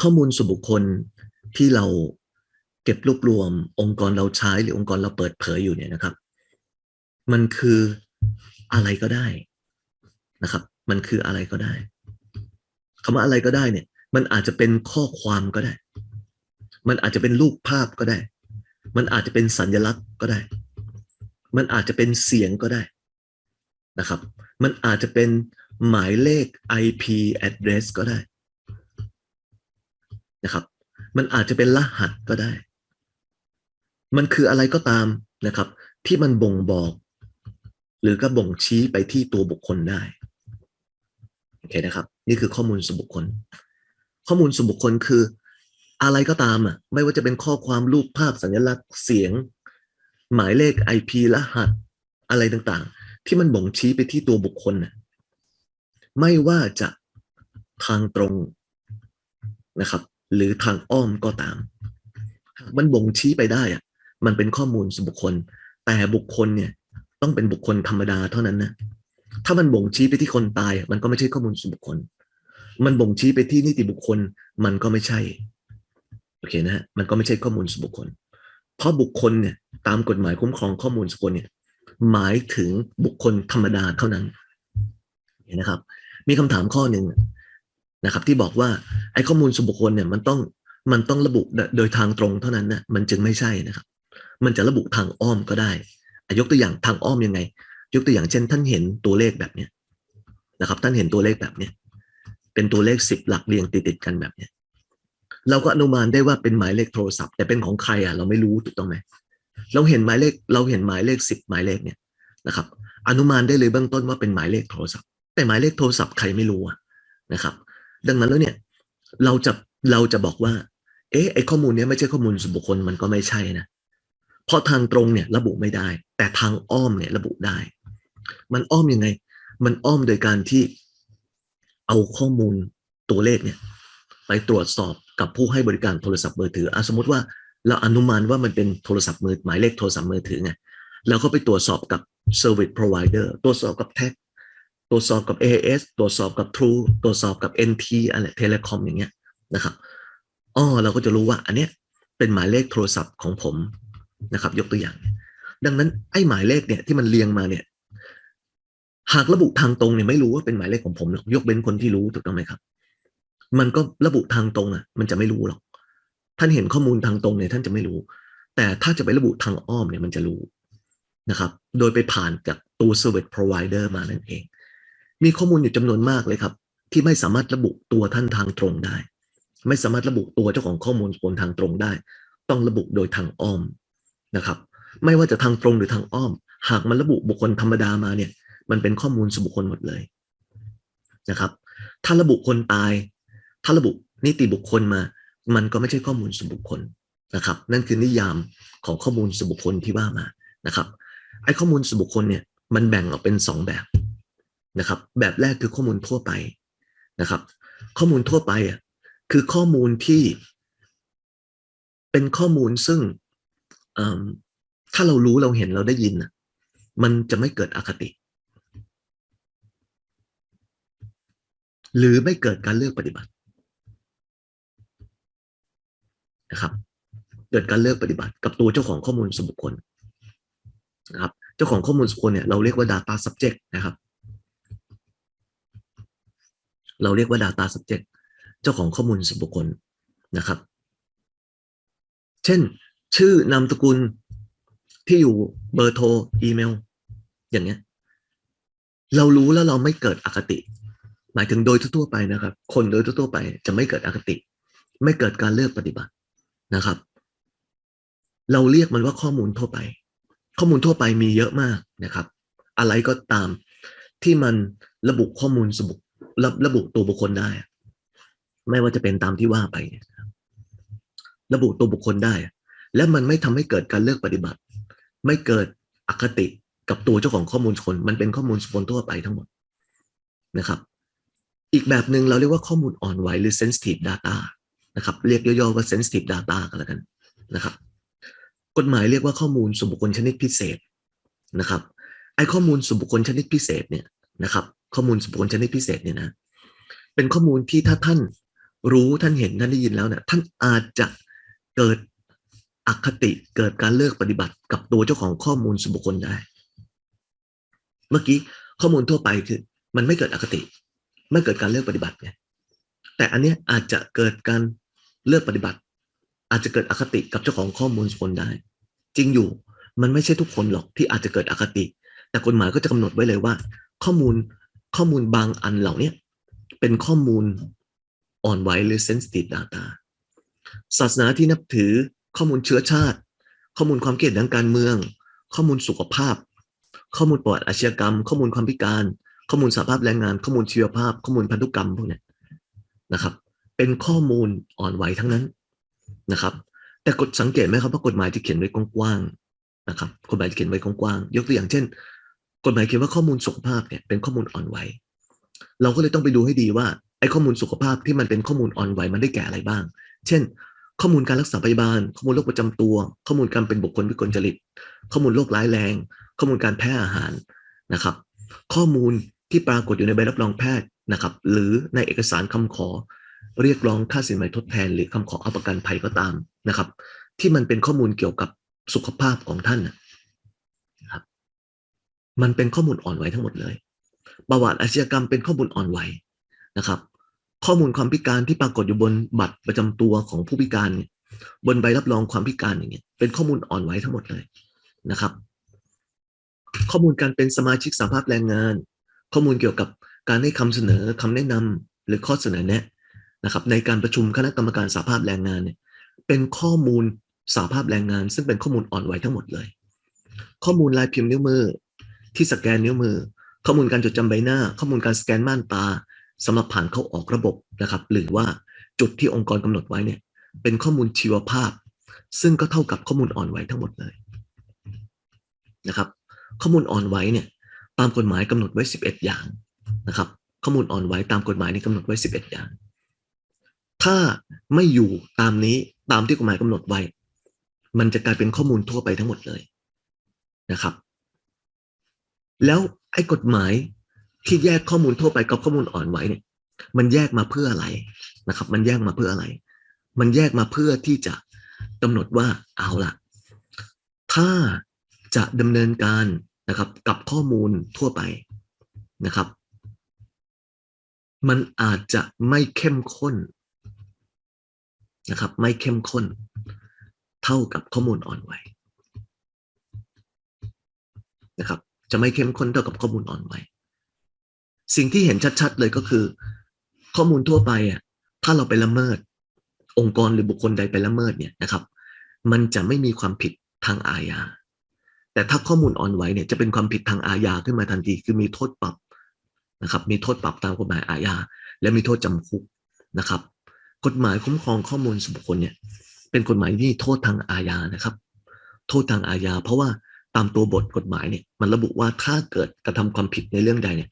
ข้อมูลส่วนบุคคลที่เราเก็บรวบรวม องค์กรเราใช้หรือองค์กรเราเปิดเผยอยู่เนี่ยนะครับ มันคืออะไรก็ได้นะครับ มันคืออะไรก็ได้คำว่าอะไรก็ได้เนี่ย มันอาจจะเป็นข้อความก็ได้ มันอาจจะเป็นรูปภาพก็ได้ มันอาจจะเป็นสัญลักษณ์ก็ได้ มันอาจจะเป็นเสียงก็ได้นะครับ มันอาจจะเป็นหมายเลข IP address ก็ได้ นะครับ มันอาจจะเป็นรหัสก็ได้ มันคืออะไรก็ตามนะครับ ที่มันบ่งบอก หรือก็บ่งชี้ไปที่ตัวบุคคลได้โอเคนะครับ นี่คือข้อมูลส่วนบุคคล ข้อมูลส่วนบุคคลคืออะไรก็ตามอะไม่ว่าจะเป็นข้อความรูปภาพสัญลักษณ์เสียง หมายเลข IP รหัสอะไรต่างๆ ที่มันบ่งชี้ไปที่ตัวบุคคลน่ะไม่ว่าจะทางตรงนะครับ หรือทางอ้อมก็ตาม หากมันบ่งชี้ไปได้อะมันเป็นข้อมูลส่วนบุคคล แต่บุคคลเนี่ยต้องเป็นบุคคลธรรมดาเท่านั้นนะถ้ามันบ่งชี้ไปที่คนตาย มันก็ไม่ใช่ข้อมูลส่วนบุคคล มันบ่งชี้ไปที่นิติบุคคล มันก็ไม่ใช่โอเคนะฮะมันก็ไม่ใช่ข้อมูลส่วนบุคคล เพราะบุคคลเนี่ยตามกฎหมายคุ้มครองข้อมูลส่วนบุคคลเนี่ยหมายถึงบุคคลธรรมดาเท่านั้นเห็นนะครับ มีคำถามข้อหนึ่ง นะครับ ที่บอกว่าไอ้ข้อมูลส่วนบุคคลเนี่ยมันต้องมันต้องระบุโดยทางตรงเท่านั้นนะมันจึงไม่ใช่นะครับ มันจะระบุทางอ้อมก็ได้ยกตัวอย่างทางอ้อมยังไง ยกตัวอย่างเช่น ท่านเห็นตัวเลขแบบเนี้ยนะครับ ท่านเห็นตัวเลขแบบเนี้ยเป็นตัวเลขสิบหลักเรียงติดติดๆกันแบบเนี้ยเราก็อนุมานได้ว่าเป็นหมายเลขโทรศัพท์ แต่เป็นของใครอะเราไม่รู้ถูกต้องไหมเราเห็นหมายเลขเราเห็นหมายเลขสิบหมายเลขเนี่ยนะครับ อนุมานได้เลยเบื้องต้นว่าเป็นหมายเลขโทรศัพท์ แต่หมายเลขโทรศัพท์ใครไม่รู้อะนะครับ ดังนั้นแล้วเนี่ยเราจะเราจะบอกว่า เอ๊ะไอข้อมูลเนี้ยไม่ใช่ข้อมูลส่วนบุคคลมันก็ไม่ใช่นะเพราะทางตรงเนี่ยระบุไม่ได้ แต่ทางอ้อมเนี่ยระบุได้ มันอ้อมยังไง มันอ้อมโดยการที่เอาข้อมูลตัวเลขเนี่ย ไปตรวจสอบกับผู้ให้บริการโทรศัพท์มือถืออะสมมติว่าเราอนุมานว่ามันเป็นโทรศัพท์มือหมายเลขโทรศัพท์มือถือไงแล้วก็ไปตรวจสอบกับ Service Provider ตรวจสอบกับแท็ก ตรวจสอบกับ AIS ตรวจสอบกับ True ตรวจสอบกับ NT อะไรเทเลคอมอย่างเงี้ยนะครับอ๋อเราก็จะรู้ว่าอันเนี้ยเป็นหมายเลขโทรศัพท์ของผมนะครับ ยกตัวอย่าง ดังนั้นไอ้หมายเลขเนี่ยที่มันเรียงมาเนี่ย หากระบุทางตรงเนี่ยไม่รู้ว่าเป็นหมายเลขของผมหรอกยกเว้นคนที่รู้ถูกต้องไหมครับ มันก็ระบุทางตรงอะ มันจะไม่รู้หรอก ท่านเห็นข้อมูลทางตรงเนี่ยท่านจะไม่รู้ แต่ถ้าจะไประบุทางอ้อมเนี่ยมันจะรู้นะครับ โดยไปผ่านจากตัว service provider มานั่นเอง มีข้อมูลอยู่จำนวนมากเลยครับ ที่ไม่สามารถระบุตัวท่านทางตรงได้ ไม่สามารถระบุตัวเจ้าของข้อมูลบนทางตรงได้ ต้องระบุโดยทางอ้อมนะครับ ไม่ว่าจะทางตรงหรือทางอ้อม หากมันระบุบุคคลธรรมดามาเนี่ย มันเป็นข้อมูลส่วนบุคคลหมดเลยนะครับ ถ้าระบุคนตาย ถ้าระบุนิติบุคคลมา มันก็ไม่ใช่ข้อมูลส่วนบุคคลนะครับ นั่นคือนิยามของข้อมูลส่วนบุคคลที่ว่ามานะครับ ไอ้ข้อมูลส่วนบุคคลเนี่ย มันแบ่งออกเป็นสองแบบ นะครับ แบบแรกคือข้อมูลทั่วไปนะครับ ข้อมูลทั่วไปอะคือข้อมูลที่เป็นข้อมูลซึ่งถ้าเรารู้เราเห็นเราได้ยินอะมันจะไม่เกิดอคติ หรือไม่เกิดการเลือกปฏิบัตินะครับ เกิดการเลือกปฏิบัติ กับตัวเจ้าของข้อมูลส่วนบุคคลนะครับ เจ้าของข้อมูลส่วนบุคคลเนี่ยเราเรียกว่า data subject นะครับ เราเรียกว่า data subject เจ้าของข้อมูลส่วนบุคคลนะครับ เช่น ชื่อนามสกุลที่อยู่เบอร์โทรอีเมล อย่างเงี้ย เรารู้แล้วเราไม่เกิดอคติ หมายถึงโดยทั่วไปนะครับ คนโดยทั่วไปจะไม่เกิดอคติ ไม่เกิดการเลือกปฏิบัตินะครับ เราเรียกมันว่าข้อมูลทั่วไป ข้อมูลทั่วไปมีเยอะมากนะครับ อะไรก็ตามที่มันระบุข้อมูลสบุ ระระบุตัวบุคคลได้ ไม่ว่าจะเป็นตามที่ว่าไประบุตัวบุคคลได้ และมันไม่ทำให้เกิดการเลือกปฏิบัติ ไม่เกิดอคติกับตัวเจ้าของข้อมูลคนมันเป็นข้อมูลส่วนทั่วไปทั้งหมดนะครับ อีกแบบหนึ่งเราเรียกว่าข้อมูลอ่อนไหวหรือ sensitive data นะครับ เรียกย่อๆว่า sensitive data กันแล้วกันนะครับ กฎหมายเรียกว่าข้อมูลส่วนบุคคลชนิดพิเศษนะครับไอข้อมูลส่วนบุคคลชนิดพิเศษเนี่ยนะครับ ข้อมูลส่วนบุคคลชนิดพิเศษเนี่ยนะเป็นข้อมูลที่ถ้าท่านรู้ท่านเห็นท่านได้ยินแล้วเนี่ยท่านอาจจะเกิดอคติเกิดการเลิกปฏิบัติกับตัวเจ้าของข้อมูลส่วนบุคคลได้ เมื่อกี้ข้อมูลทั่วไปคือ มันไม่เกิดอคติ ไม่เกิดการเลิกปฏิบัติไงแต่อันเนี้ยอาจจะเกิดการเลิกปฏิบัติ อาจจะเกิดอคติกับเจ้าของข้อมูลส่วนบุคคลได้ จริงอยู่มันไม่ใช่ทุกคนหรอกที่อาจจะเกิดอคติ แต่กฎหมายก็จะกำหนดไว้เลยว่า ข้อมูล ข้อมูลบางอันเหล่านี้เป็นข้อมูลอ่อนไหวหรือ sensitive data ศาสนาที่นับถือข้อมูลเชื้อชาติ ข้อมูลความคิดเห็นทางการเมือง ข้อมูลสุขภาพ ข้อมูลประวัติอาชญากรรม ข้อมูลความพิการ ข้อมูลสภาพแรงงาน ข้อมูลชีวภาพ ข้อมูลพันธุกรรมพวกนี้นะครับ เป็นข้อมูลอ่อนไหวทั้งนั้นนะครับ แต่กฎสังเกตไหมครับว่ากฎหมายที่เขียนไว้กว้างๆนะครับกฎหมายที่เขียนไว้กว้างๆยกตัวอย่างเช่น กฎหมายเขียนว่าข้อมูลสุขภาพเนี่ยเป็นข้อมูลอ่อนไหวเราก็เลยต้องไปดูให้ดีว่าไอ้ข้อมูลสุขภาพที่มันเป็นข้อมูลอ่อนไหวมันได้แก่อะไรบ้าง เช่น ข้อมูลการรักษาพยาบาล ข้อมูลโรคประจำตัว ข้อมูลการเป็นบุคคลวิกลจริต ข้อมูลโรคร้ายแรง ข้อมูลการแพ้อาหารนะครับ ข้อมูลที่ปรากฏอยู่ในใบรับรองแพทย์นะครับ หรือในเอกสารคำขอ เรียกร้องค่าสินไหมทดแทน หรือคำขอเอาประกันภัยก็ตามนะครับ ที่มันเป็นข้อมูลเกี่ยวกับสุขภาพของท่านนะ มันเป็นข้อมูลอ่อนไหวทั้งหมดเลย ประวัติอาชญากรรมเป็นข้อมูลอ่อนไหวนะครับ ข้อมูลความพิการที่ปรากฏอยู่บนบัตรประจำตัวของผู้พิการเนี่ยบนใบรับรองความพิการอย่างเงี้ยเป็นข้อมูลอ่อนไหวทั้งหมดเลยนะครับ ข้อมูลการเป็นสมาชิกสหภาพแรงงาน ข้อมูลเกี่ยวกับการให้คำเสนอคำแนะนำหรือข้อเสนอแนะนะครับ ในการประชุมคณะกรรมการสหภาพแรงงานเนี่ยเป็นข้อมูลสหภาพแรงงาน ซึ่งเป็นข้อมูลอ่อนไหวทั้งหมดเลย ข้อมูลลายพิมพ์นิ้วมือ ที่สแกนนิ้วมือ ข้อมูลการจดจำใบหน้า ข้อมูลการสแกนม่านตาสำหรับผ่านเข้าออกระบบนะครับ หรือว่าจุดที่องค์กรกำหนดไว้เนี่ย เป็นข้อมูลชีวภาพ ซึ่งก็เท่ากับข้อมูลอ่อนไหวทั้งหมดเลยนะครับ ข้อมูลอ่อนไหวเนี่ย ตามกฎหมายกำหนดไว้ 11 อย่างนะครับ ข้อมูลอ่อนไหวตามกฎหมายนี่กำหนดไว้ 11 อย่าง ถ้าไม่อยู่ตามนี้ตามที่กฎหมายกำหนดไว้ มันจะกลายเป็นข้อมูลทั่วไปทั้งหมดเลยนะครับ แล้วไอ้กฎหมายที่แยกข้อมูลทั่วไปกับข้อมูลอ่อนไหวเนี่ย มันแยกมาเพื่ออะไรนะครับ มันแยกมาเพื่ออะไร มันแยกมาเพื่อที่จะกำหนดว่าเอาล่ะถ้าจะดำเนินการนะครับ กับข้อมูลทั่วไปนะครับ มันอาจจะไม่เข้มข้นนะครับ ไม่เข้มข้น เท่ากับข้อมูลอ่อนไหวนะครับ จะไม่เข้มข้นเท่ากับข้อมูลอ่อนไหวสิ่งที่เห็นชัดๆเลยก็คือ ข้อมูลทั่วไปอะถ้าเราไปละเมิด องค์กรหรือบุคคลใดไปละเมิดเนี่ยนะครับ มันจะไม่มีความผิดทางอาญาแต่ถ้าข้อมูลอ่อนไหวเนี่ยจะเป็นความผิดทางอาญาขึ้นมาทันทีคือมีโทษปรับนะครับ มีโทษปรับตามกฎหมายอาญาและมีโทษจำคุกนะครับ กฎหมายคุ้มครองข้อมูลส่วนบุคคลเนี่ยเป็นกฎหมายที่โทษทางอาญานะครับ โทษทางอาญาเพราะว่าามตัวบทกฎหมายเนี่ยมันระบุว่าถ้าเกิดกระทำความผิดในเรื่องใดเนี่ย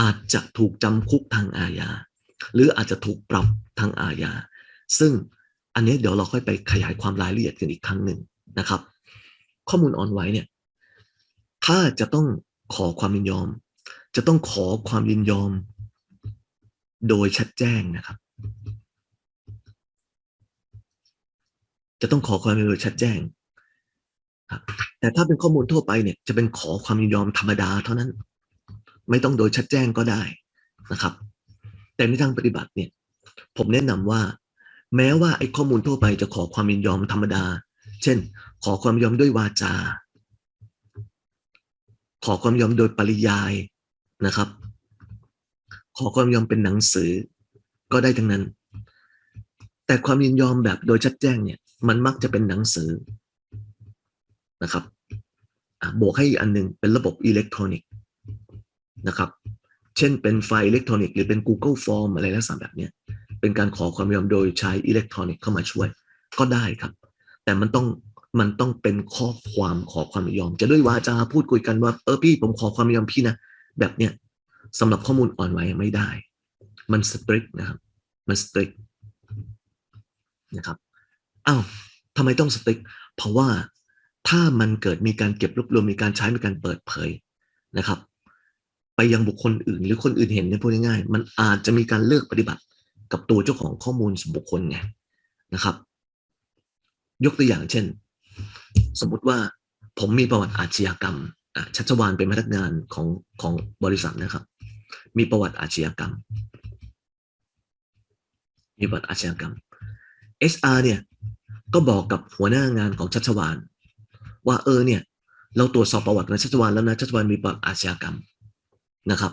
อาจจะถูกจำคุกทางอาญาหรืออาจจะถูกปรับทางอาญาซึ่งอันนี้เดี๋ยวเราค่อยไปขยายความรายละเอียดกันอีกครั้งหนึ่งนะครับ ข้อมูลออนไหวเนี่ยถ้าจะต้องขอความยินยอม จะต้องขอความยินยอม โดยชัดแจ้งนะครับ จะต้องขอความยินยอมโดยชัดแจ้งครับ แต่ถ้าเป็นข้อมูลทั่วไปเนี่ยจะเป็นขอความยินยอมธรรมดาเท่านั้น ไม่ต้องโดยชัดแจ้งก็ได้นะครับ แต่ในทางปฏิบัติเนี่ย ผมแนะนำว่า แม้ว่าไอ้ข้อมูลทั่วไปจะขอความยินยอมธรรมดา เช่น ขอความยินยอมด้วยวาจา ขอความยินยอมโดยปริยายนะครับ ขอความยินยอมเป็นหนังสือก็ได้ทั้งนั้น แต่ความยินยอมแบบโดยชัดแจ้งเนี่ย มันมักจะเป็นหนังสือ นะครับบวกให้อีกอันหนึ่งเป็นระบบอิเล็กทรอนิกส์นะครับ เช่นเป็นไฟล์อิเล็กทรอนิกส์หรือเป็น Google Form อะไรลักษณะแบบนี้เป็นการขอความยินยอมโดยใช้อิเล็กทรอนิกส์เข้ามาช่วยก็ได้ครับ แต่มันต้องมันต้องเป็นข้อความขอความยินยอม จะด้วยวาจาพูดคุยกันว่าเออพี่ผมขอความยินยอมพี่นะแบบเนี้ยสำหรับข้อมูลอ่อนไหวไม่ได้ มันสตริกนะครับ มันสตริกนะครับอ้าวทำไมต้องสตริกเพราะว่า ถ้ามันเกิดมีการเก็บรวบรวมมีการใช้มีการเปิดเผยนะครับ ไปยังบุคคลอื่น หรือคนอื่นเห็นในพูดง่ายๆมันอาจจะมีการเลือกปฏิบัติกับตัวเจ้าของข้อมูลส่วนบุคคลไงนะครับ ยกตัวอย่างเช่น สมมุติว่าผมมีประวัติอาชญากรรมชัชวานเป็นพนักงานของของบริษัทนะครับ มีประวัติอาชญากรรม มีประวัติอาชญากรรม SR เนี่ยก็บอกกับหัวหน้างานของชัชวาน ว่าเออเนี่ย เราตรวจสอบประวัติของชัชวานแล้วนะชัชวานมีประวัติอาชญากรรมนะครับ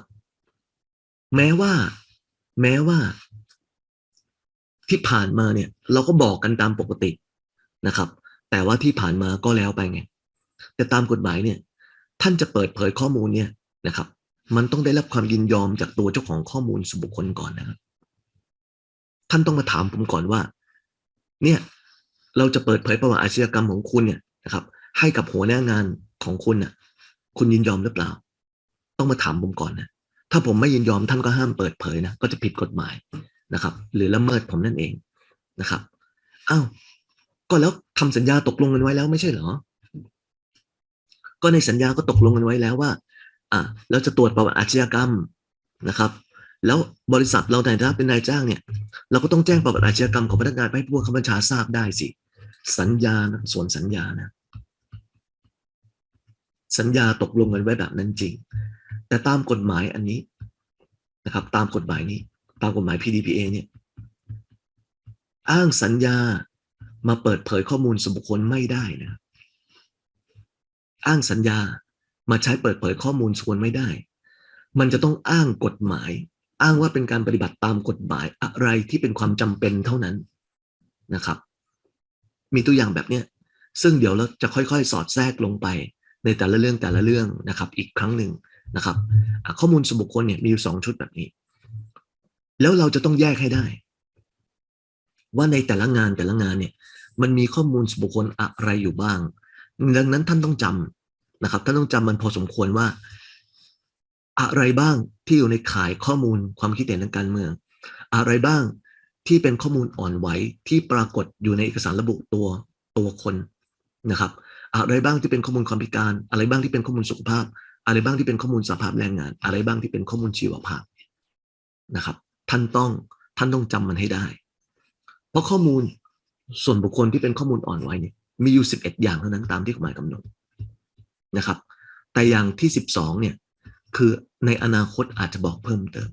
แม้ว่า แม้ว่า ที่ผ่านมาเนี่ย เราก็บอกกันตามปกตินะครับ แต่ว่าที่ผ่านมาก็แล้วไปไงแต่ตามกฎหมายเนี่ย ท่านจะเปิดเผยข้อมูลเนี่ยนะครับ มันต้องได้รับความยินยอมจากตัวเจ้าของข้อมูลส่วนบุคคลก่อนนะครับ ท่านต้องมาถามผมก่อนว่า เนี่ย เราจะเปิดเผยประวัติอาชญากรรมของคุณเนี่ยนะครับ ให้กับหัวหน้างานของคุณน่ะ คุณยินยอมหรือเปล่า ต้องมาถามผมก่อนนะถ้าผมไม่ยินยอมท่านก็ห้ามเปิดเผยนะก็จะผิดกฎหมายนะครับ หรือละเมิดผมนั่นเองนะครับอ้าวก็แล้วทำสัญญาตกลงกันไว้แล้วไม่ใช่เหรอ ก็ในสัญญาก็ตกลงกันไว้แล้วว่าอะเราจะตรวจประวัติอาชญากรรมนะครับ แล้วบริษัทเราในฐานะเป็นนายจ้างเนี่ย เราก็ต้องแจ้งประวัติอาชญากรรมของพนักงานไปให้ผู้บังคับบัญชาทราบได้สิ สัญญานะส่วนสัญญานะ สัญญาตกลงกันไว้แบบนั้นจริง แต่ตามกฎหมายอันนี้นะครับ ตามกฎหมายนี้ ตามกฎหมาย PDPA เนี่ย อ้างสัญญามาเปิดเผยข้อมูลส่วนบุคคลไม่ได้นะ อ้างสัญญามาใช้เปิดเผยข้อมูลส่วนไม่ได้ มันจะต้องอ้างกฎหมาย อ้างว่าเป็นการปฏิบัติตามกฎหมายอะไรที่เป็นความจำเป็นเท่านั้นนะครับ มีตัวอย่างแบบเนี้ยซึ่งเดี๋ยวเราจะค่อยๆ สอดแทรกลงไป ในแต่ละเรื่องแต่ละเรื่องนะครับอีกครั้งหนึ่งนะครับข้อมูลส่วนบุคคลเนี่ยมีอยู่สองชุดแบบนี้ แล้วเราจะต้องแยกให้ได้ ว่าในแต่ละงานแต่ละงานเนี่ยมันมีข้อมูลส่วนบุคคลอะไรอยู่บ้าง ดังนั้นท่านต้องจำนะครับท่านต้องจำมันพอสมควรว่า อะไรบ้างที่อยู่ในข่ายข้อมูลความคิดเห็นทางการเมือง อะไรบ้างที่เป็นข้อมูลอ่อนไหวที่ปรากฏอยู่ในเอกสารระบุตัวตัวคนนะครับ อะไรบ้างที่เป็นข้อมูลความพิการ อะไรบ้างที่เป็นข้อมูลสุขภาพ อะไรบ้างที่เป็นข้อมูลสภาพแรงงาน อะไรบ้างที่เป็นข้อมูลชีวภาพนะครับ ท่านต้องท่านต้องจำมันให้ได้ เพราะข้อมูลส่วนบุคคลที่เป็นข้อมูลอ่อนไหวเนี่ยมีอยู่ 11 อย่างเท่านั้นตามที่กฎหมายกำหนดนะครับ แต่อย่างที่ 12เนี่ยคือในอนาคตอาจจะบอกเพิ่มเติม